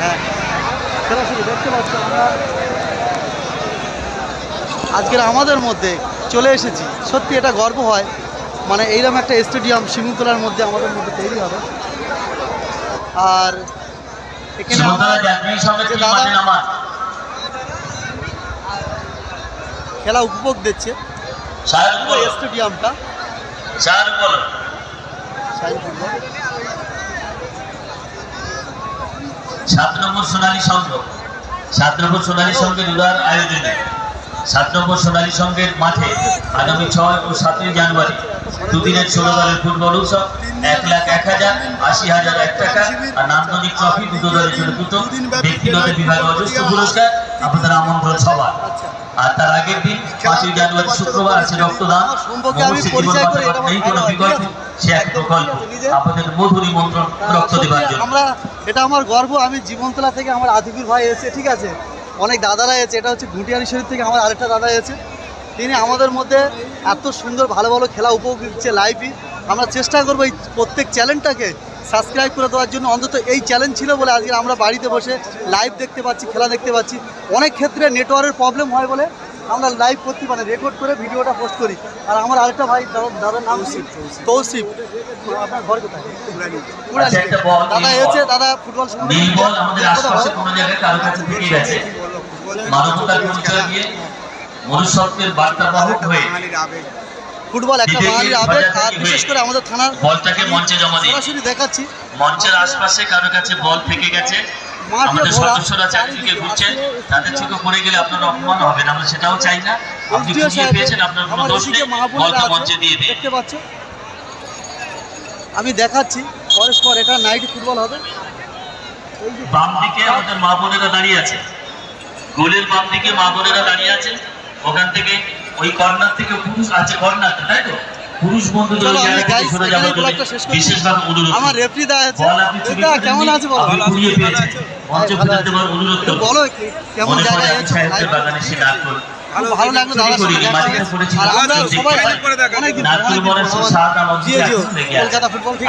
হ্যাঁ। সরাসরি দেখতে পাচ্ছি আমরা। আজকের আমাদের মধ্যে চলে এসেছি। সত্যি এটা গর্ব হয়। মানে এইরকম একটা স্টেডিয়াম শিমুতলার মধ্যে আমাদের মধ্যে তৈরি হবে। আর এখানে দাদা খেলা উপভোগ দিচ্ছে। স্টেডিয়ামটা। সাত নম্বর সোনালী সংঘ। সাত নম্বর সোনালী সংঘের উদার আয়োজনে সাত নম্বর সোনালী সংঘের মাঠে আগামী ছয় ও সাতই জানুয়ারি দুদিনের ষোলো দলের ফুটবল উৎসব এক লাখ এক হাজার আশি হাজার এক টাকা আর নান্দনিক ট্রফি দুটো দলের জন্য দুটো ব্যক্তিগত বিভাগে অজস্র পুরস্কার আপনাদের আমন্ত্রণ সবার। আর তার আগের দিন পাঁচই জানুয়ারি শুক্রবার আছে রক্তদান। জীবন বাঁচাবার নেই কোনো বিকল্প প্রকল্প আপনাদের মধুর নিমন্ত্রণ রক্ত দেবার জন্য। আমরা এটা আমার গর্ব আমি জীবনতলা থেকে আমার আতিকুর ভাই এসে ঠিক আছে? অনেক দাদারা এসেছে এটা হচ্ছে গুটিয়ারি শরীর থেকে আমার আরেকটা দাদা এসেছে তিনি আমাদের মধ্যে এত সুন্দর ভালো ভালো খেলা উপভোগ দিচ্ছে লাইভই আমরা চেষ্টা করব এই প্রত্যেক চ্যানেলটাকে সাবস্ক্রাইব করে দেওয়ার জন্য। অন্তত এই চ্যালেঞ্জ ছিল বলে আজকে আমরা বাড়িতে বসে লাইভ দেখতে পাচ্ছি খেলা দেখতে পাচ্ছি। অনেক ক্ষেত্রে নেটওয়ার্কের প্রবলেম হয় বলে আমরা লাইভ করতে মানে রেকর্ড করে ভিডিওটা পোস্ট করি। আর আমার আরেকটা ভাই দাদা- দাদার নাম তৌসিফ আপনার ঘর কোথায়। আচ্ছা, দাদা এসেছে দাদা ফুটবল সম্বন্ধে নীল বল আমাদের কথা আশপাশে বলো। কোনো জায়গায় কারও কাছে থেকে গেছে। মানবতার পরিচয় দিয়ে মনুষ্যত্বের বার্তা বাহক হয়ে ফুটবল একটা বাঙালির আবেগ আর বিশেষ করে আমাদের থানার বলটাকে মঞ্চে জমা সরাসরি দেখাচ্ছি। মঞ্চের আশপাশে কারও কাছে বল থেকে গেছে। আমাদের সদস্যরা চারিদিকে ঘুরছেন তাদের চোখে পড়ে গেলে আপনার অপমান হবে না আমরা সেটাও চাই না। আপনি খুঁজিয়ে পেয়েছেন আপনার কোনো দোষ নেই। মাহবুবেরা মঞ্চে দিয়ে দিন। দেখতে পাচ্ছ আমি দেখাচ্ছি পরস্পর এটা নাইট ফুটবল হবে। বাম দিকে আমাদের মা বোনেরা দাঁড়িয়ে আছে। গোলের বাম দিকে মা বোনেরা দাঁড়িয়ে আছে। ওখান থেকে ওই কর্নার থেকে পুরুষ আছে কর্নার তাই তো? পুরুষ বন্ধুদের জায়গা। বিশেষভাবে অনুরোধ আমার রেফরি দা আছে। এটা কেমন আছে বলো? মঞ্চ ভালো অনুরোধ বলো কেমন মনে বাগানে সে নাটকল খুব ভালো লাগল দাদা। আর আমরা সবাই আছে কলকাতা ফুটবল থেকে